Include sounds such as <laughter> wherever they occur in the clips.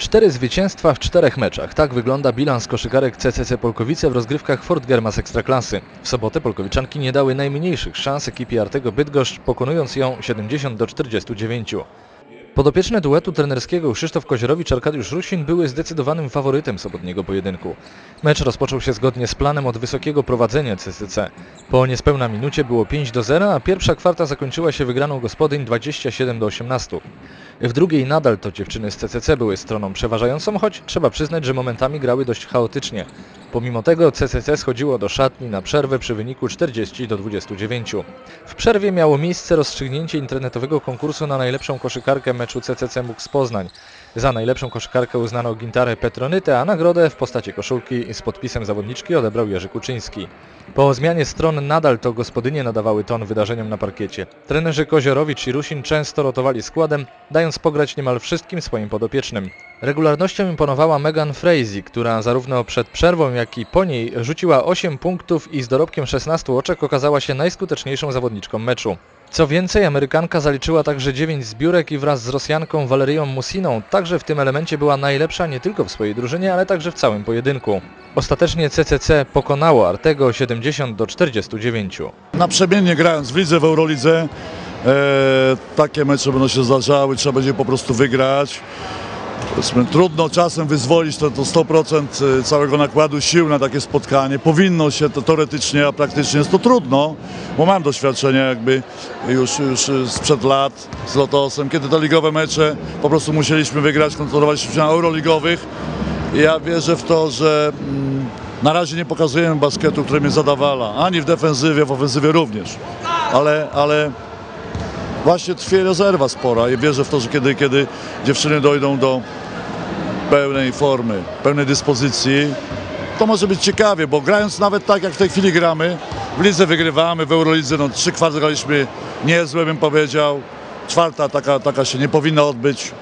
Cztery zwycięstwa w czterech meczach. Tak wygląda bilans koszykarek CCC Polkowice w rozgrywkach Fort Germas Ekstraklasy. W sobotę Polkowiczanki nie dały najmniejszych szans ekipie Artego Bydgoszcz, pokonując ją 70 do 49. Podopieczne duetu trenerskiego Krzysztof Kozierowicz Arkadiusz Rusin były zdecydowanym faworytem sobotniego pojedynku. Mecz rozpoczął się zgodnie z planem od wysokiego prowadzenia CCC. Po niespełna minucie było 5 do 0, a pierwsza kwarta zakończyła się wygraną gospodyń 27 do 18. W drugiej nadal to dziewczyny z CCC były stroną przeważającą, choć trzeba przyznać, że momentami grały dość chaotycznie. Pomimo tego CCC schodziło do szatni na przerwę przy wyniku 40 do 29. W przerwie miało miejsce rozstrzygnięcie internetowego konkursu na najlepszą koszykarkę meczu CCC MUX Poznań. Za najlepszą koszykarkę uznano Gintarę Petronytę, a nagrodę w postaci koszulki z podpisem zawodniczki odebrał Jerzy Kuczyński. Po zmianie stron nadal to gospodynie nadawały ton wydarzeniom na parkiecie. Trenerzy Koziorowicz i Rusin często rotowali składem, dając pograć niemal wszystkim swoim podopiecznym. Regularnością imponowała Megan Frazee, która zarówno przed przerwą, jak i po niej rzuciła 8 punktów i z dorobkiem 16 oczek okazała się najskuteczniejszą zawodniczką meczu. Co więcej, Amerykanka zaliczyła także 9 zbiórek i wraz z Rosjanką Walerią Musiną także w tym elemencie była najlepsza nie tylko w swojej drużynie, ale także w całym pojedynku. Ostatecznie CCC pokonało Artego 70 do 49. Naprzemiennie grając w lidze, w Eurolidze, takie mecze będą się zdarzały, trzeba będzie po prostu wygrać. Trudno czasem wyzwolić to, to 100% całego nakładu sił na takie spotkanie. Powinno się to teoretycznie, a praktycznie jest to trudno, bo mam doświadczenie jakby już, już sprzed lat z Lotosem, kiedy te ligowe mecze po prostu musieliśmy wygrać, kontrolować się na euroligowych. Ja wierzę w to, że mm, na razie nie pokazujemy basketu, który mnie zadawala, ani w defensywie, w ofensywie również. Ale, ale właśnie trwie rezerwa spora i wierzę w to, że kiedy, kiedy dziewczyny dojdą do pełnej formy, pełnej dyspozycji, to może być ciekawie, bo grając nawet tak jak w tej chwili gramy, w lidze wygrywamy, w Eurolidze no, trzy kwarty graliśmy niezłe bym powiedział, czwarta taka, taka się nie powinna odbyć,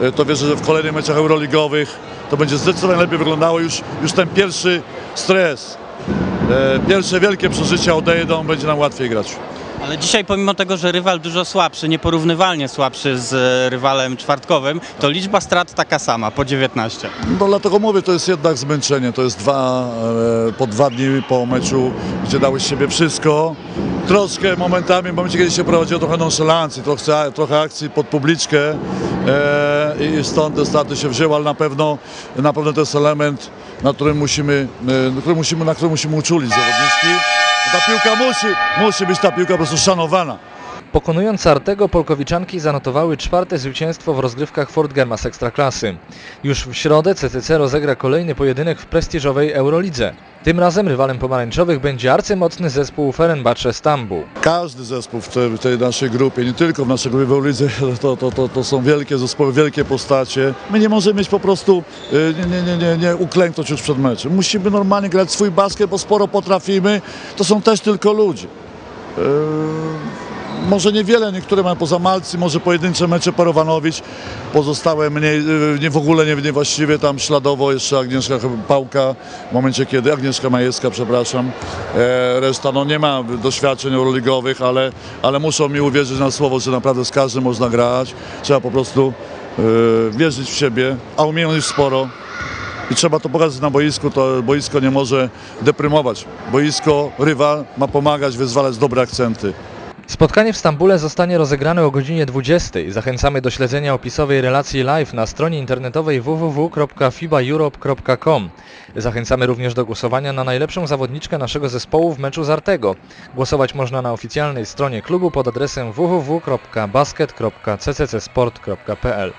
E, to wierzę, że w kolejnych meczach euroligowych to będzie zdecydowanie lepiej wyglądało. Już, już ten pierwszy stres, pierwsze wielkie przeżycia odejdą, będzie nam łatwiej grać. Ale dzisiaj pomimo tego, że rywal dużo słabszy, nieporównywalnie słabszy z e, rywalem czwartkowym, to liczba strat taka sama, po 19. No dlatego mówię, to jest jednak zmęczenie. To jest dwa, e, po dwa dni po meczu, gdzie dałeś siebie wszystko. Troszkę momentami, w momencie kiedy się prowadziło trochę nonszalancji, trochę, trochę akcji pod publiczkę e, i stąd te straty się wzięły, ale na pewno, na pewno to jest element, na którym musimy, e, na którym musimy, na którym musimy uczulić zawodniczki. Ta piłka musi, musi być ta piłka po prostu szanowana. Pokonując Artego, Polkowiczanki zanotowały czwarte zwycięstwo w rozgrywkach Fort Germas Ekstraklasy. Już w środę CCC rozegra kolejny pojedynek w prestiżowej Eurolidze. Tym razem rywalem pomarańczowych będzie arcymocny zespół Fenerbahce Stambuł. Każdy zespół w tej, tej naszej grupie, nie tylko w naszej grupie w Eurolidze, <laughs> to, to, to, to są wielkie zespoły, wielkie postacie. My nie możemy mieć po prostu, y, nie, nie, nie, nie, nie uklęknąć już przed meczem. Musimy normalnie grać swój basket, bo sporo potrafimy. To są też tylko ludzie. Yy, może niewiele, niektóre mają poza Malcy, może pojedyncze mecze Parowanowicz, pozostałe mniej, yy, nie w ogóle nie, niewłaściwie tam śladowo jeszcze Agnieszka Pałka, w momencie kiedy, Agnieszka Majewska, przepraszam, e, reszta no nie ma doświadczeń euroligowych, ale, ale muszą mi uwierzyć na słowo, że naprawdę z każdym można grać, trzeba po prostu yy, wierzyć w siebie, a umieją sporo, i trzeba to pokazać na boisku, to boisko nie może deprymować. Boisko, rywal ma pomagać, wyzwalać dobre akcenty. Spotkanie w Stambule zostanie rozegrane o godzinie 20. Zachęcamy do śledzenia opisowej relacji live na stronie internetowej www.fibaeurope.com. Zachęcamy również do głosowania na najlepszą zawodniczkę naszego zespołu w meczu z Artego. Głosować można na oficjalnej stronie klubu pod adresem www.basket.cccsport.pl.